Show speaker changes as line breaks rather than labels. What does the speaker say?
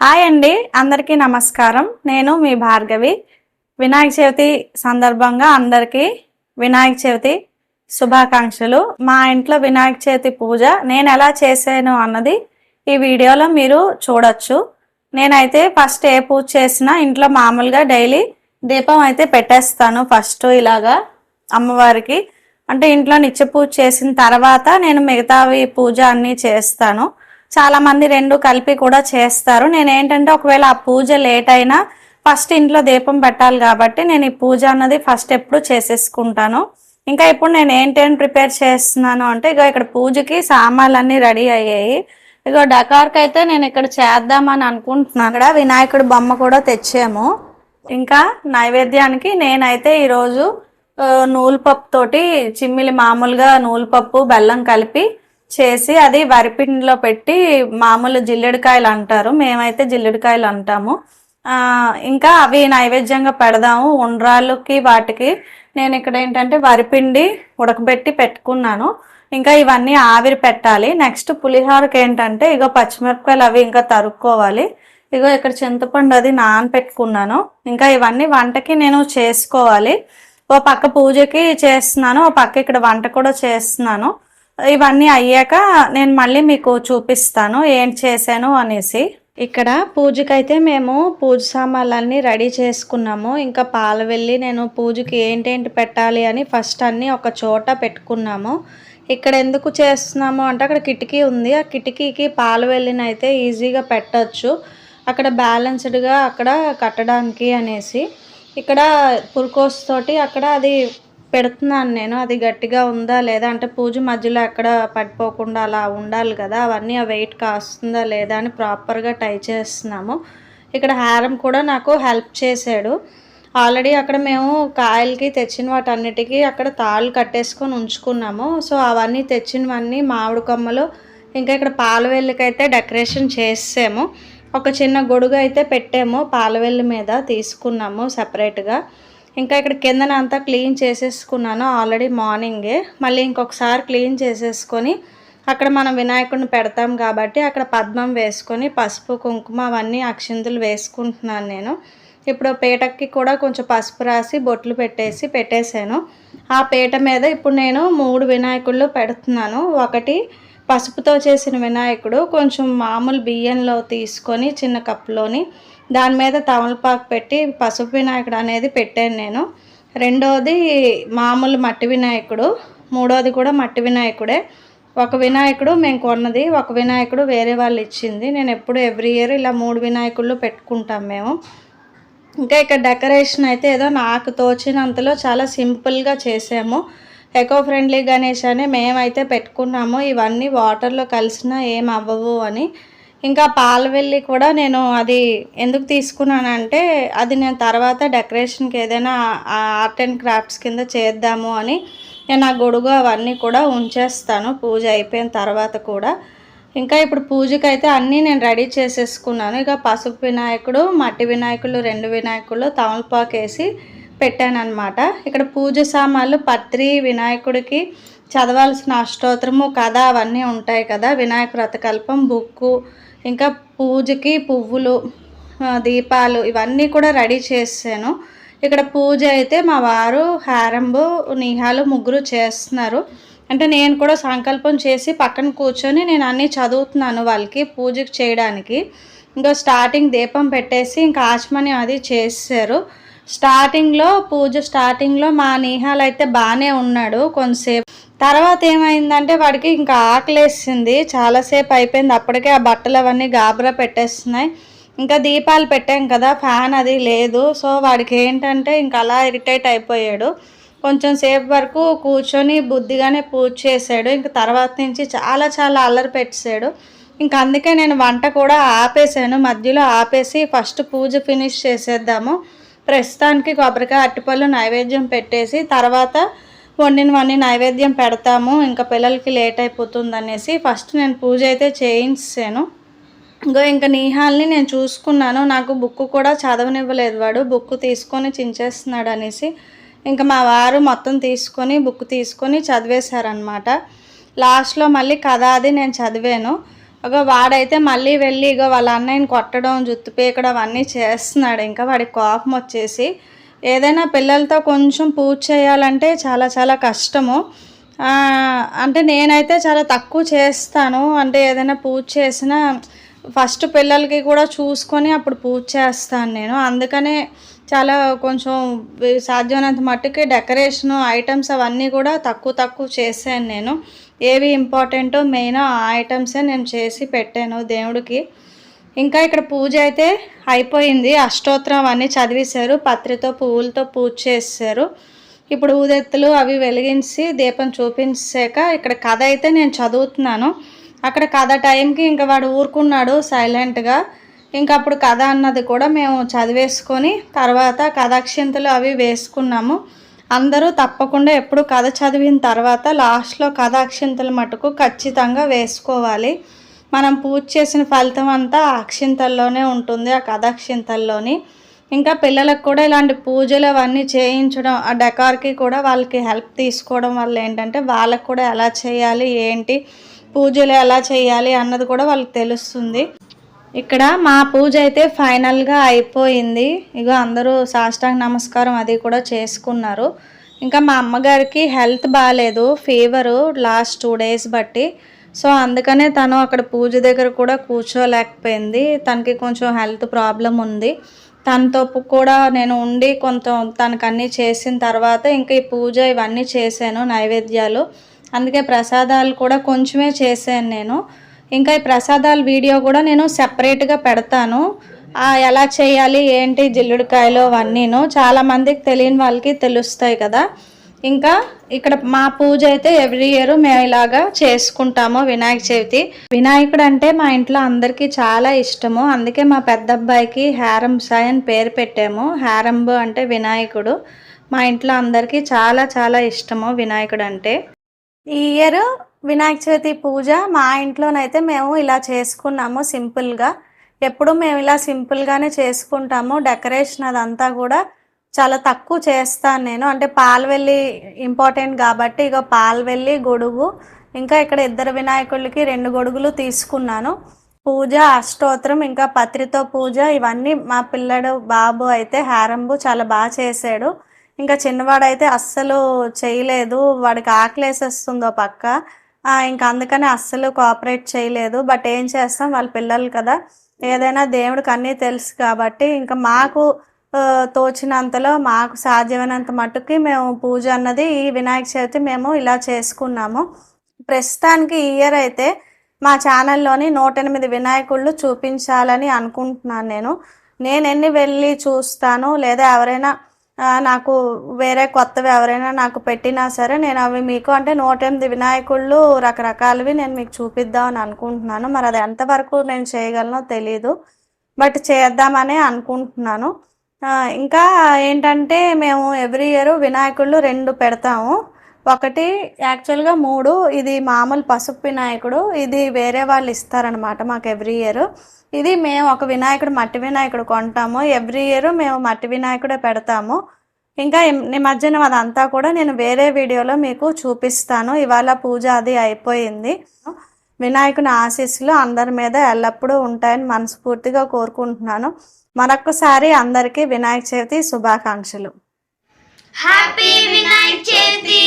Hi అండి అందరికీ నమస్కారం. నేను మీ భార్గవి. వినాయక చవితి సందర్భంగా అందరికీ వినాయక చవితి శుభాకాంక్షలు. మా ఇంట్లో వినాయక చవితి పూజ నేను ఎలా చేశాను అన్నది ఈ వీడియోలో మీరు చూడొచ్చు. నేనైతే ఫస్ట్ ఏ పూజ చేసినా ఇంట్లో మామూలుగా డైలీ దీపం అయితే పెట్టేస్తాను ఫస్ట్ ఇలాగా అమ్మవారికి. అంటే ఇంట్లో నిత్య పూజ చేసిన తర్వాత నేను మిగతావి పూజ అన్నీ చేస్తాను. చాలామంది రెండు కలిపి కూడా చేస్తారు. నేను ఏంటంటే ఒకవేళ ఆ పూజ లేట్ అయినా ఫస్ట్ ఇంట్లో దీపం పెట్టాలి కాబట్టి నేను ఈ పూజ అన్నది ఫస్ట్ ఎప్పుడు చేసేసుకుంటాను. ఇంకా ఇప్పుడు నేను ఏంటేం ప్రిపేర్ చేస్తున్నాను అంటే ఇక ఇక్కడ పూజకి సామాన్లు అన్నీ రెడీ అయ్యాయి. ఇగో డకార్కి అయితే నేను ఇక్కడ చేద్దామని అనుకుంటున్నాను. ఇక్కడ వినాయకుడి బొమ్మ కూడా తెచ్చాము. ఇంకా నైవేద్యానికి నేనైతే ఈరోజు ఆ, నూలుపప్పు తోటి చిమ్మిలి మామూలుగా నూలుపప్పు బెల్లం కలిపి చేసి అది వరిపిండిలో పెట్టి మామూలు జిల్లెడికాయలు అంటారు. మేమైతే జిల్లెడికాయలు అంటాము. ఇంకా అవి నైవేద్యంగా పెడదాము. ఉండ్రాళ్ళకి వాటికి నేను ఇక్కడ ఏంటంటే వరిపిండి ఉడకబెట్టి పెట్టుకున్నాను. ఇంకా ఇవన్నీ ఆవిరి పెట్టాలి. నెక్స్ట్ పులిహోరకి ఏంటంటే ఇగో పచ్చిమిరపకాయలు అవి ఇంకా తరుక్కోవాలి. ఇగో ఇక్కడ చింతపండు అది నానపెట్టుకున్నాను. ఇంకా ఇవన్నీ వంటకి నేను చేసుకోవాలి. ఓ పక్క పూజకి చేస్తున్నాను. ఓ పక్క ఇక్కడ వంట కూడా చేస్తున్నాను. ఇవన్నీ అయ్యాక నేను మళ్ళీ మీకు చూపిస్తాను ఏం చేశాను అనేసి. ఇక్కడ పూజకైతే మేము పూజ సామాన్లన్నీ రెడీ చేసుకున్నాము. ఇంకా పాలు వెళ్ళి నేను పూజకి ఏంటేంటి పెట్టాలి అని ఫస్ట్ అన్నీ ఒక చోట పెట్టుకున్నాము. ఇక్కడ ఎందుకు చేస్తున్నాము అంటే అక్కడ కిటికీ ఉంది. ఆ కిటికీకి పాలు వెళ్ళిన అయితే ఈజీగా పెట్టచ్చు. అక్కడ బ్యాలెన్స్డ్గా అక్కడ కట్టడానికి అనేసి. ఇక్కడ పురుకోస్ తోటి అక్కడ అది పెడుతున్నాను నేను. అది గట్టిగా ఉందా లేదా అంటే పూజ మధ్యలో ఎక్కడ పడిపోకుండా అలా ఉండాలి కదా అవన్నీ ఆ వెయిట్ కాస్తుందా లేదా అని ప్రాపర్గా టై చేస్తున్నాము. ఇక్కడ హారం కూడా నాకు హెల్ప్ చేశాడు. ఆల్రెడీ అక్కడ మేము కాయలకి తెచ్చిన వాటన్నిటికీ అక్కడ తాళ్ళు కట్టేసుకొని ఉంచుకున్నాము. సో అవన్నీ తెచ్చినవన్నీ మామిడి కొమ్మలు ఇంకా ఇక్కడ పాలవెల్లికైతే డెకరేషన్ చేసాము ఒక చిన్న గొడుగు అయితే పెట్టాము పాలవెల్లి మీద తీసుకున్నాము సపరేట్గా ఇంకా ఇక్కడ కిందన అంతా క్లీన్ చేసేసుకున్నాను ఆల్రెడీ మార్నింగే. మళ్ళీ ఇంకొకసారి క్లీన్ చేసేసుకొని అక్కడ మనం వినాయకుడిని పెడతాం కాబట్టి అక్కడ పద్మం వేసుకొని పసుపు కుంకుమ అవన్నీ అక్షింతలు వేసుకుంటున్నాను నేను. ఇప్పుడు పీటకి కూడా కొంచెం పసుపు రాసి బొట్లు పెట్టేసి పెట్టేశాను. ఆ పీట మీద ఇప్పుడు నేను మూడు వినాయకుళ్ళు పెడుతున్నాను. ఒకటి పసుపుతో చేసిన వినాయకుడు కొంచెం మామూలు బియ్యంలో తీసుకొని చిన్న కప్పులోని దాని మీద తమలపాకు పెట్టి పసుపు వినాయకుడు అనేది పెట్టాను నేను. రెండోది మామూలు మట్టి వినాయకుడు మూడోది కూడా మట్టి వినాయకుడే. ఒక వినాయకుడు మేము కొన్నది ఒక వినాయకుడు వేరే వాళ్ళు ఇచ్చింది. నేను ఎప్పుడు ఎవ్రీ ఇయర్ ఇలా మూడు వినాయకుళ్ళు పెట్టుకుంటాం మేము. ఇంకా ఇక్కడ డెకరేషన్ అయితే ఏదో నాకు తోచినంతలో చాలా సింపుల్గా చేసాము. ఎకో ఫ్రెండ్లీ గణేష్ అని మేమైతే పెట్టుకున్నాము. ఇవన్నీ వాటర్లో కలిసినా ఏం అవ్వవు అని ఇంకా పాలవెల్లి కూడా నేను అది ఎందుకు తీసుకున్నానంటే అది నేను తర్వాత డెకరేషన్కి ఏదైనా ఆర్ట్ అండ్ క్రాఫ్ట్స్ కింద చేద్దాము అని నేను ఆ గొడుగు అవన్నీ కూడా ఉంచేస్తాను. పూజ అయిపోయిన తర్వాత కూడా. ఇంకా ఇప్పుడు పూజకైతే అన్నీ నేను రెడీ చేసేసుకున్నాను. ఇక పసుపు వినాయకుడు మట్టి వినాయకులు రెండు వినాయకులు తమలపాకు వేసి పెట్టాను అనమాట ఇక్కడ పూజ సామాన్లు పత్రి వినాయకుడికి చదవాల్సిన అష్టోత్తరము కథ అవన్నీ ఉంటాయి కదా. వినాయక వ్రతకల్పం బుక్కు ఇంకా పూజకి పువ్వులు దీపాలు ఇవన్నీ కూడా రెడీ చేసాను ఇక్కడ పూజ అయితే మా వారు హారంబు నిహాలు ముగ్గురు చేస్తున్నారు. అంటే నేను కూడా సంకల్పం చేసి పక్కన కూర్చొని నేను అన్నీ చదువుతున్నాను వాళ్ళకి పూజకి చేయడానికి. ఇంకా స్టార్టింగ్ దీపం పెట్టేసి ఇంకా ఆచమని అది చేశారు. స్టార్టింగ్లో పూజ స్టార్టింగ్లో మా నిహాల్ అయితే బాగానే ఉన్నాడు కొంతసేపు. తర్వాత ఏమైందంటే వాడికి ఇంకా ఆకలేసింది చాలాసేపు అయిపోయింది. అప్పటికే ఆ బట్టలు అవన్నీ గాబరా పెట్టేస్తున్నాయి. ఇంకా దీపాలు పెట్టాం కదా ఫ్యాన్ అది లేదు. సో వాడికి ఏంటంటే ఇంకా అలా ఇరిటేట్ అయిపోయాడు. కొంచెం సేపు వరకు కూర్చొని బుద్ధిగానే పూజ చేశాడు. ఇంకా తర్వాత నుంచి చాలా చాలా అల్లరి పెట్టాడు ఇంకా అందుకే నేను వంట కూడా ఆపేసాను మధ్యలో ఆపేసి ఫస్ట్ పూజ ఫినిష్ చేసేద్దాము. ప్రస్తుతానికి కొబ్బరికాయ అట్టిపళ్ళు నైవేద్యం పెట్టేసి తర్వాత వండినవన్నీ నైవేద్యం పెడతాము. ఇంకా పిల్లలకి లేట్ అయిపోతుంది అనేసి ఫస్ట్ నేను పూజ అయితే చేయించాను ఇంకో ఇంకా నీహాల్ని నేను చూసుకున్నాను. నాకు బుక్ కూడా చదవనివ్వలేదు వాడు. బుక్ తీసుకొని చించేస్తున్నాడు అనేసి ఇంకా మా వారు మొత్తం తీసుకొని బుక్ తీసుకొని చదివేశారనమాట లాస్ట్లో మళ్ళీ కథ అది నేను చదివాను. ఒక వాడైతే మళ్ళీ వెళ్ళి ఇగో వాళ్ళ అన్నయ్యని కొట్టడం జుత్తు పీకడం అవన్నీ చేస్తున్నాడు. ఇంకా వాడి కోపం వచ్చేసి ఏదైనా పిల్లలతో కొంచెం పూజ చేయాలంటే చాలా చాలా కష్టము. అంటే నేనైతే చాలా తక్కువ చేస్తాను. అంటే ఏదైనా పూజ చేసినా ఫస్ట్ పిల్లలకి కూడా చూసుకొని అప్పుడు పూజ చేస్తాను నేను. అందుకనే చాలా కొంచెం సాధ్యమైనంత మట్టుకి డెకరేషన్ ఐటమ్స్ అవన్నీ కూడా తక్కువ తక్కువ చేశాను నేను. ఏవి ఇంపార్టెంటో మెయిన్ ఆ ఐటమ్సే నేను చేసి పెట్టాను దేవుడికి. ఇంకా ఇక్కడ పూజ అయితే అయిపోయింది. అష్టోత్తరం అవన్నీ చదివేశారు. పత్రితో పువ్వులతో పూజ చేశారు. ఇప్పుడు ఊదెత్తులు అవి వెలిగించి దీపం చూపించాక ఇక్కడ కథ అయితే నేను చదువుతున్నాను. అక్కడ కథ టైంకి ఇంకా వాడు ఊరుకున్నాడు సైలెంట్గా. ఇంకా అప్పుడు కథ అన్నది కూడా మేము చదివేసుకొని తర్వాత కథాక్షింతలు అవి వేసుకున్నాము. అందరూ తప్పకుండా ఎప్పుడు కథ చదివిన తర్వాత లాస్ట్లో కథాక్షింతలు మటుకు ఖచ్చితంగా వేసుకోవాలి. మనం పూజ చేసిన ఫలితం అంతా అక్షింతల్లోనే ఉంటుంది ఆ కథాక్షింతల్లోని. ఇంకా పిల్లలకు కూడా ఇలాంటి పూజలు అవన్నీ చేయించడం ఆ డెకార్కి కూడా వాళ్ళకి హెల్ప్ తీసుకోవడం వల్ల ఏంటంటే వాళ్ళకు కూడా ఎలా చేయాలి ఏంటి పూజలు ఎలా చేయాలి అన్నది కూడా వాళ్ళకి తెలుస్తుంది. ఇక్కడ మా పూజ అయితే ఫైనల్గా అయిపోయింది. ఇక అందరూ సాష్టాంగ నమస్కారం అది కూడా చేసుకున్నారు. ఇంకా మా అమ్మగారికి హెల్త్ బాగాలేదు ఫీవరు లాస్ట్ టూ డేస్ బట్టి. సో అందుకనే తను అక్కడ పూజ దగ్గర కూడా కూర్చోలేకపోయింది. తనకి కొంచెం హెల్త్ ప్రాబ్లం ఉంది. తనతో కూడా నేను ఉండి కొంత తనకు అన్నీ చేసిన తర్వాత ఇంకా ఈ పూజ ఇవన్నీ చేశాను నైవేద్యాలు. అందుకే ప్రసాదాలు కూడా కొంచెమే చేశాను నేను. ఇంకా ఈ ప్రసాదాల వీడియో కూడా నేను సెపరేట్గా పెడతాను. ఎలా చేయాలి ఏంటి జిల్లుడికాయలు అవన్నీను చాలా మందికి తెలియని వాళ్ళకి తెలుస్తాయి కదా. ఇంకా ఇక్కడ మా పూజ అయితే ఎవ్రీ ఇయర్ మేము ఇలాగా చేసుకుంటాము వినాయక చవితి. వినాయకుడు అంటే మా ఇంట్లో అందరికీ చాలా ఇష్టము. అందుకే మా పెద్ద అబ్బాయికి హ్యారం అని పేరు పెట్టాము. హ్యారంబు అంటే వినాయకుడు. మా ఇంట్లో అందరికీ చాలా చాలా ఇష్టము వినాయకుడు అంటే. ఈ ఇయర్ వినాయక చవితి పూజ మా ఇంట్లోనైతే మేము ఇలా చేసుకున్నాము సింపుల్గా. ఎప్పుడు మేము ఇలా సింపుల్గానే చేసుకుంటాము. డెకరేషన్ అదంతా కూడా చాలా తక్కువ చేస్తాను నేను. అంటే పాలవెల్లి ఇంపార్టెంట్ కాబట్టి ఇక పాలవెల్లి గొడుగు ఇంకా ఇక్కడ ఇద్దరు వినాయకులకి రెండు గొడుగులు తీసుకున్నాను. పూజ అష్టోత్తరం ఇంకా పత్రితో పూజ ఇవన్నీ మా పిల్లడు బాబు అయితే హారంబు చాలా బాగా చేశాడు. ఇంకా చిన్నవాడైతే అస్సలు చేయలేదు. వాడికి ఆకలేసేస్తుందో పక్క. ఇంకా అందుకని అస్సలు కోఆపరేట్ చేయలేదు. బట్ ఏం చేస్తాం? వాళ్ళ పిల్లలు కదా. ఏదైనా దేవుడికి అన్నీ తెలుసు కాబట్టి ఇంకా మాకు తోచినంతలో మాకు సాధ్యమైనంత మట్టుకి మేము పూజ అన్నది ఈ వినాయక చవితి మేము ఇలా చేసుకున్నాము. ప్రస్తుతానికి ఈ ఇయర్ అయితే మా ఛానల్లోని నూట ఎనిమిది వినాయకుళ్ళు చూపించాలని అనుకుంటున్నాను నేను. నేను ఎన్ని వెళ్ళి చూస్తాను లేదా ఎవరైనా నాకు వేరే కొత్తవి ఎవరైనా నాకు పెట్టినా సరే నేను అవి మీకు అంటే నూట ఎనిమిది వినాయకుళ్ళు రకరకాలవి నేను మీకు చూపిద్దామని అనుకుంటున్నాను. మరి అది ఎంతవరకు నేను చేయగలనో తెలీదు. బట్ చేద్దామని అనుకుంటున్నాను. ఇంకా ఏంటంటే మేము ఎవ్రీ ఇయర్ వినాయకుళ్ళు రెండు పెడతాము. ఒకటి యాక్చువల్గా మూడు ఇది మామూలు పసుపు వినాయకుడు ఇది వేరే వాళ్ళు ఇస్తారనమాట మాకు ఎవ్రీ ఇయర్ ఇది మేము ఒక వినాయకుడు మట్టి వినాయకుడు కొంటాము. ఎవ్రీ ఇయర్ మేము మట్టి వినాయకుడే పెడతాము. ఇంకా నిమజ్జనం అదంతా కూడా నేను వేరే వీడియోలో మీకు చూపిస్తాను. ఇవాళ పూజ అది అయిపోయింది. వినాయకుని ఆశీస్సులు అందరి మీద ఎల్లప్పుడూ ఉంటాయని మనస్ఫూర్తిగా కోరుకుంటున్నాను. మరొక్కసారి అందరికీ వినాయక చవితి శుభాకాంక్షలు.
హ్యాపీ వినాయక చవితి